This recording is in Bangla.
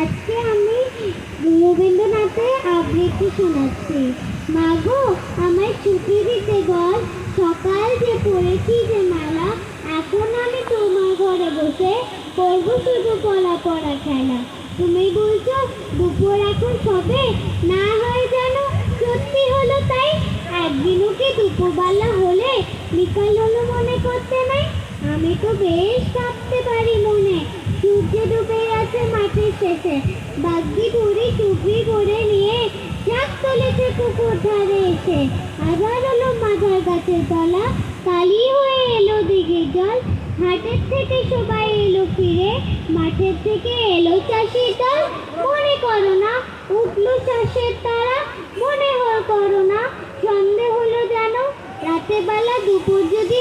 আজকে আমি রবীন্দ্রনাথের আবৃত্তি শোনাচ্ছি। মাগো, আমায় ছুটি দিতে বল। সকাল যে পড়েছি যে মালা, এখন আমি তোমার ঘরে বসে করব শুধু পড়া খেলা। তুমি বলছো, দুপুর এখন সবে না হয় জানো সত্যি হলো তাই। একদিনও কি দুপুরবেলা হলে বিকাল হলো মনে করতে নাই? আমি তো বেশ ভাবতে পারি মনে। সূর্য ডুবে গেছে মাঠের শেষে। বাগ্যি বুড়ি টুকরি করে নিয়ে চাক তুলেছে পুকুর ধারে এসে আবার হলো মাথার গাছের তলা। কালি হয়ে এলো দিঘির জল। হাটের থেকে সবাই এলো ফিরে। মাঠের থেকে এলো চাষির দল। মনে করো না, উঠল চাষের তারা। মনে হয় করো না সন্ধে হলো যেন রাতের বেলা দুপুর যদি